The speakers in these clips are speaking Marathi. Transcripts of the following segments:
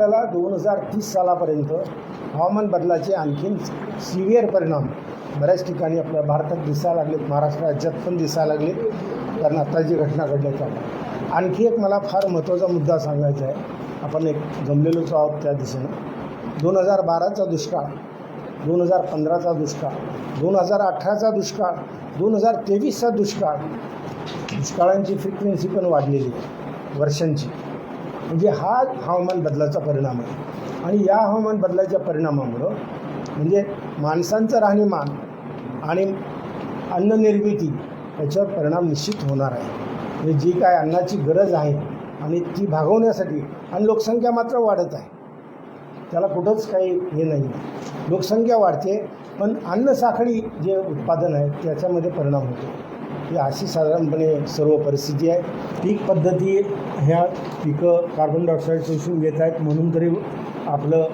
आपल्याला दोन हजार तीस सालापर्यंत हवामान बदलाचे आणखीन सिव्हिअर परिणाम बऱ्याच ठिकाणी आपल्या भारतात दिसायला लागलेत महाराष्ट्र राज्यात पण दिसायला लागलेत कारण आता जी घटना घडल्याच्या आणखी एक मला फार महत्त्वाचा मुद्दा सांगायचा आहे. आपण एक जमलेलोच आहोत त्या दिशेनं. दोन हजार बाराचा दुष्काळ दोन हजार पंधराचा दुष्काळ दोन हजार अठराचा दुष्काळ दोन हजार तेवीसचा दुष्काळ. दुष्काळांची फ्रिक्वेन्सी पण वाढलेली वर्षांची. म्हणजे हा हवामान बदलाचा परिणाम आहे. आणि या हवामान बदलाच्या परिणामामुळं म्हणजे माणसांचं राहणीमान आणि अन्ननिर्मिती याच्यावर परिणाम निश्चित होणार आहे. म्हणजे जी काय अन्नाची गरज आहे आणि ती भागवण्यासाठी आणि लोकसंख्या मात्र वाढत आहे. त्याला कुठंच काही हे नाही. लोकसंख्या वाढते पण अन्न साखळी जे उत्पादन आहे त्याच्यामध्ये परिणाम होतो. ही अशी साधारणपणे सर्व परिस्थिती आहे. पीक पद्धती ह्या पिकं कार्बन डायऑक्साईड शोषून घेत आहेत. म्हणून तरी आपलं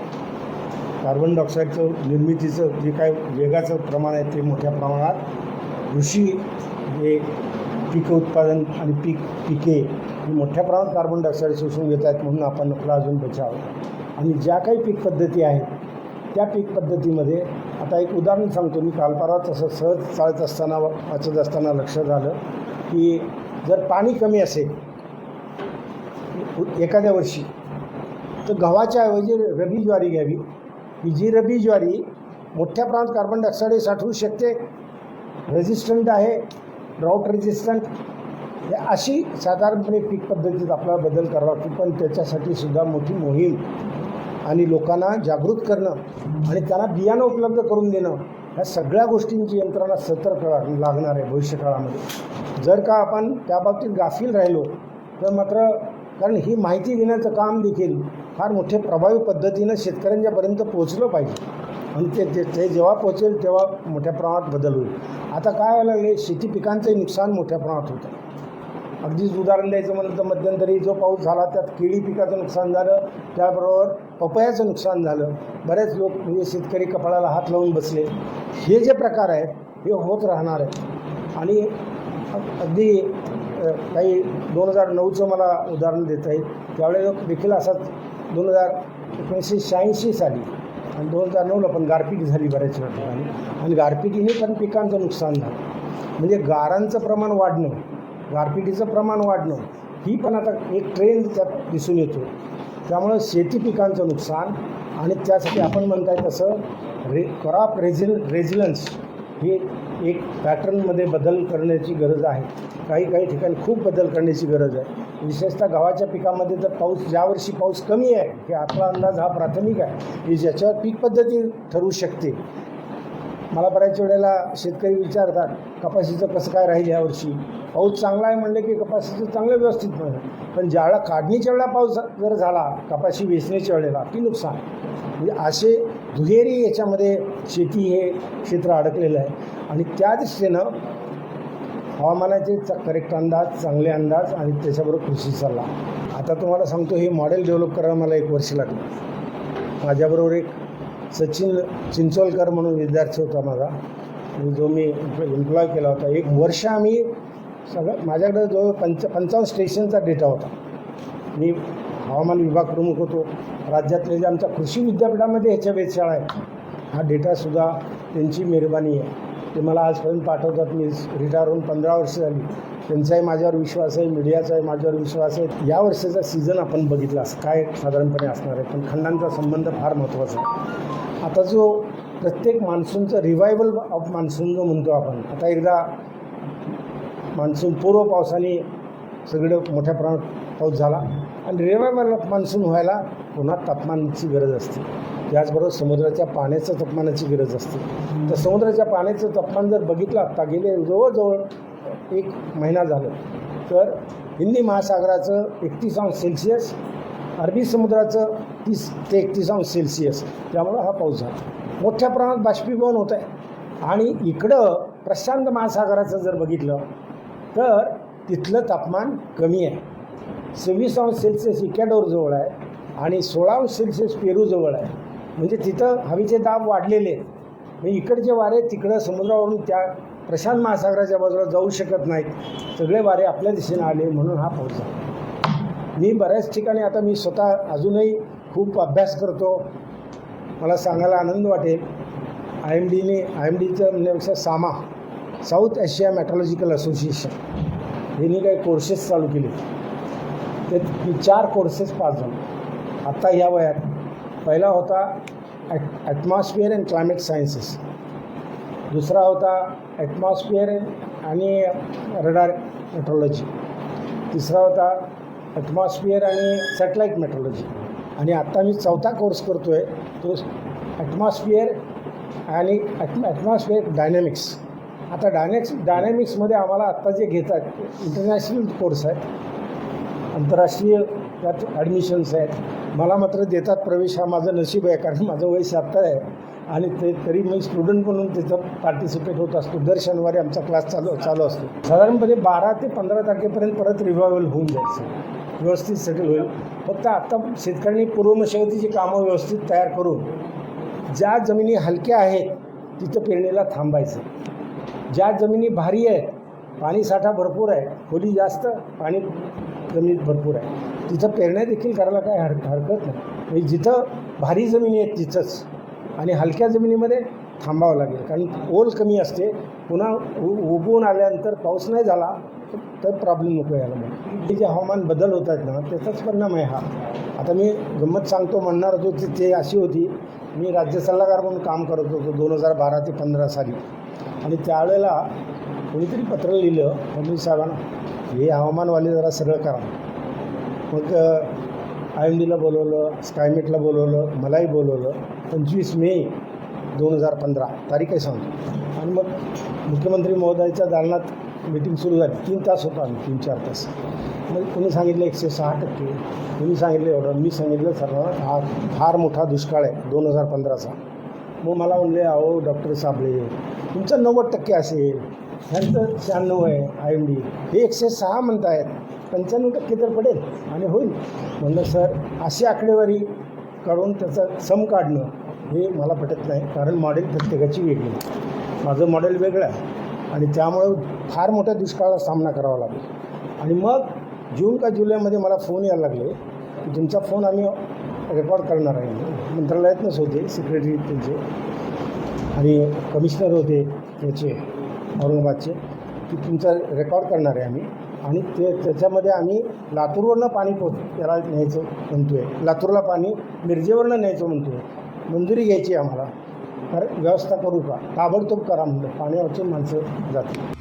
कार्बन डायऑक्साईडचं निर्मितीचं जे काय वेगाचं प्रमाण आहे ते मोठ्या प्रमाणात कृषी हे पीक उत्पादन आणि पीक पिके ही मोठ्या प्रमाणात कार्बन डायऑक्साईड शोषून घेत आहेत म्हणून आपण आपला अजून बचाव. आणि ज्या काही पीक पद्धती आहेत त्या पीक पद्धतीमध्ये आता एक उदाहरण सांगतो मी. काल परवा तसं सहज चालत असताना वाचत असताना लक्षात आलं की जर पाणी कमी असेल एखाद्या वर्षी तर गव्हाच्या ऐवजी रबी ज्वारी घ्यावी. की जी रबी ज्वारी मोठ्या प्रमाणात कार्बन डायऑक्साईड साठवू शकते रेजिस्टंट आहे ड्राऊट रेजिस्टंट अशी साधारणपणे पीक पद्धतीत आपल्याला बदल करावा लागतो. पण त्याच्यासाठी सुद्धा मोठी मोहीम आणि लोकांना जागृत करणं आणि त्यांना बियाणं उपलब्ध करून देणं ह्या सगळ्या गोष्टींची यंत्रणा सतर्क लागणार आहे भविष्यकाळामध्ये. जर का आपण त्या बाबतीत गाफील राहिलो तर मात्र कारण ही माहिती देण्याचं काम देखील फार मोठे प्रभावी पद्धतीनं शेतकऱ्यांच्यापर्यंत पोहोचलं पाहिजे. आणि ते ते ते जेव्हा पोहोचेल तेव्हा मोठ्या प्रमाणात बदल होईल. आता काय व्हायला लागले शेती पिकांचंही नुकसान मोठ्या प्रमाणात होतं. अगदीच उदाहरण द्यायचं म्हणलं तर मध्यंतरी जो पाऊस झाला त्यात केळी पिकाचं नुकसान झालं त्याबरोबर पपयाचं नुकसान झालं. बरेच लोक म्हणजे शेतकरी कपाळाला हात लावून बसले. हे जे प्रकार आहेत हे होत राहणार आहेत. आणि अगदी काही दोन हजार नऊचं मला उदाहरण देता येईल. त्यावेळेस देखील असाच दोन हजार एकोणीसशे शहाऐंशी साली आणि दोन हजार नऊला पण गारपीट झाली बऱ्याच ठिकाणी आणि गारपिटीने पण पिकांचं नुकसान झालं. म्हणजे गारांचं प्रमाण वाढणं गारपिटीचं प्रमाण वाढणं ही पण आता एक ट्रेंड त्यात दिसून येतो. त्यामुळं शेती पिकांचं नुकसान आणि त्यासाठी आपण म्हणताय तसं रे क्रॉप रेझिल रेझिलन्स हे एक पॅटर्नमध्ये बदल करण्याची गरज आहे. काही काही ठिकाणी खूप बदल करण्याची गरज आहे. विशेषतः गव्हाच्या पिकामध्ये तर पाऊस ज्यावर्षी पाऊस कमी आहे हे आपला अंदाज हा प्राथमिक आहे की ज्याच्यावर पीक पद्धती ठरवू शकते. मला बऱ्याच वेळेला शेतकरी विचारतात कपाशीचं कसं काय राहील यावर्षी पाऊस चांगला आहे म्हणलं की कपाशीचं चांगलं व्यवस्थित मिळेल पण ज्यावेळेला काढणीच्या वेळेला पाऊस जर झाला कपाशी वेचण्याच्या वेळेला की नुकसान? म्हणजे असे दुहेरी याच्यामध्ये शेती हे क्षेत्र अडकलेलं आहे. आणि त्या दृष्टीनं हवामानाचे च करेक्ट अंदाज चांगले अंदाज आणि त्याच्याबरोबर कृषी सल्ला. आता तुम्हाला सांगतो हे मॉडेल डेव्हलप करायला मला एक वर्ष लागलं. माझ्याबरोबर एक सचिन चिंचोलकर म्हणून विद्यार्थी होता माझा. जो मी एम्प्लॉय केला होता. एक वर्ष आम्ही सगळं माझ्याकडे जो पंच पंचावन्न स्टेशनचा डेटा होता. मी हवामान विभाग प्रमुख होतो. राज्यातले जे आमच्या कृषी विद्यापीठामध्ये ह्याच्या वेधशाळा आहेत हा डेटासुद्धा त्यांची मेहरबानी आहे. ते मला आजपर्यंत पाठवतात. मी रिटायर होऊन पंधरा वर्ष झाली. त्यांचाही माझ्यावर विश्वास आहे मीडियाचाही माझ्यावर विश्वास आहे. या वर्षाचा सीझन आपण बघितला असं काय साधारणपणे असणार आहे? पण खंडांचा संबंध फार महत्त्वाचा आहे. आता जो प्रत्येक मान्सूनचा रिवायवल ऑफ मान्सून जो म्हणतो आपण आता एकदा मान्सून पूर्व पावसाने सगळं मोठ्या प्रमाणात पाऊस झाला आणि रिवायवल ऑफ मान्सून व्हायला पुन्हा तापमानाची गरज असते. याचबरोबर समुद्राच्या पाण्याचं तापमानाची गरज असते. तर समुद्राच्या पाण्याचं तापमान जर बघितलं आत्ता गेले जवळजवळ एक महिना झालं तर हिंदी महासागराचं एकतीस अंश सेल्सिअस अरबी समुद्राचं तीस ते एकतीस अंश सेल्सिअस त्यामुळं हा पाऊस झाला. मोठ्या प्रमाणात बाष्पीभवन होत आहे आणि इकडं प्रशांत महासागराचं जर बघितलं तर तिथलं तापमान कमी आहे. सव्वीस अंश सेल्सिअस इकॅडोरजवळ आहे आणि सोळा अंश सेल्सिअस पेरूजवळ आहे. म्हणजे तिथं हवेचे दाब वाढलेले आहेत. म्हणजे इकडचे वारे तिकडं समुद्रावरून त्या प्रशांत महासागराच्या बाजूला जाऊ शकत नाहीत. सगळे वारे आपल्या दिशेने आले म्हणून हा पाऊस झाला. मी बऱ्याच ठिकाणी आता मी स्वतः अजूनही खूप अभ्यास करतो. मला सांगायला आनंद वाटेल. I M D I M डीचं म्हणण्यापेक्षा सामा साऊथ एशिया मॅट्रॉलॉजिकल असोसिएशन यांनी काही कोर्सेस चालू केले. ते मी चार कोर्सेस पास झालो. आत्ता या वयात पहिला होता at atmosphere and climate sciences दुसरा होता ॲटमॉस्फिअर आणि रडार मेट्रोलॉजी तिसरा होता ॲटमॉस्फिअर आणि सॅटेलाईट मेट्रोलॉजी आणि आत्ता मी चौथा कोर्स करतो आहे तो ॲटमॉस्फिअर आणि ॲटमॉस्फिअर डायनॅमिक्स आता डायनॅक्स डायनॅमिक्समध्ये आम्हाला आत्ता जे घेतात इंटरनॅशनल कोर्स आहेत आंतरराष्ट्रीय त्यात ॲडमिशन्स आहेत. मला मात्र देतात प्रवेश हा माझं नशीब आहे कारण माझं वय सात आहे. आणि ते तरी मी स्टुडंट म्हणून त्याचं पार्टिसिपेट होत असतो. दर शनिवारी आमचा क्लास चालू चालू असतो. साधारणपणे बारा ते पंधरा तारखेपर्यंत परत रिव्हायवल होऊन जायचं. व्यवस्थित सेटल होईल. फक्त आत्ता शेतकऱ्यांनी पूर्वमशागतीची कामं व्यवस्थित तयार करून ज्या जमिनी हलक्या आहेत तिथं पेरणीला थांबायचं. ज्या जमिनी भारी आहेत पाणीसाठा भरपूर आहे खोली जास्त पाणी जमिनीत भरपूर आहे. तिथं पेरण्या देखील करायला काय हर हरकत नाही. म्हणजे जिथं भारी जमिनी आहेत तिथंच. आणि हलक्या जमिनीमध्ये थांबावं लागेल. कारण ओल कमी असते. पुन्हा उ उगवून आल्यानंतर पाऊस नाही झाला तर प्रॉब्लेम नको यायला मग. हे जे हवामान बदल होत आहेत ना त्याचाच परिणाम आहे हा. आता मी गंमत सांगतो म्हणणार होतो ती ते अशी होती. मी राज्य सल्लागार म्हणून काम करत होतो दोन हजार बारा ते पंधरा साली. आणि त्यावेळेला कोणीतरी पत्र लिहिलं फडणवीस साहेबांना हे हवामानवाले जरा सरळ करा. मग आय एम डीला बोलवलं स्कायमेटला बोलवलं मलाही बोलवलं. पंचवीस मे दोन हजार पंधरा तारीख आहे सांगतो. आणि मग मुख्यमंत्री महोदयाच्या दालनात मीटिंग सुरू झाली. तीन तास होतो आम्ही तीन चार तास. मग कोणी सांगितलं एकशे सहा टक्के कोणी सांगितलं एवढं. मी सांगितलं सर्वांना हा फार मोठा दुष्काळ आहे दोन हजार पंधराचा. मग मला म्हणले अहो डॉक्टर साबळे तुमचं नव्वद टक्के असेल. ह्यांचं शहाण्णव आहे आय एम डी हे एकशे सहा म्हणत आहेत पंच्याण्णव टक्के तर पडेल आणि होईल. म्हणलं सर अशी आकडेवारी काढून त्याचं सम काढणं हे मला पटत नाही कारण मॉडेल प्रत्येकाची वेगळी माझं मॉडेल वेगळं आहे आणि त्यामुळं फार मोठ्या दुष्काळाचा सामना करावा लागेल. आणि मग जून का जुलैमध्ये मला फोन यायला लागले की तुमचा फोन आम्ही रेकॉर्ड करणार आहे. मंत्रालयातनंच होते सेक्रेटरी त्यांचे आणि कमिशनर होते त्याचे. औरंगाबादचे की तुमचा रेकॉर्ड करणार आहे आम्ही. आणि ते त्याच्यामध्ये आम्ही लातूरवरनं पाणी पोच त्याला न्यायचं म्हणतो आहे लातूरला पाणी मिरजेवरनं न्यायचं म्हणतो आहे मंजुरी घ्यायची आहे आम्हाला. तर व्यवस्था करू का? ताबडतोब करा म्हणलं. पाण्यावरची माणसं जातील.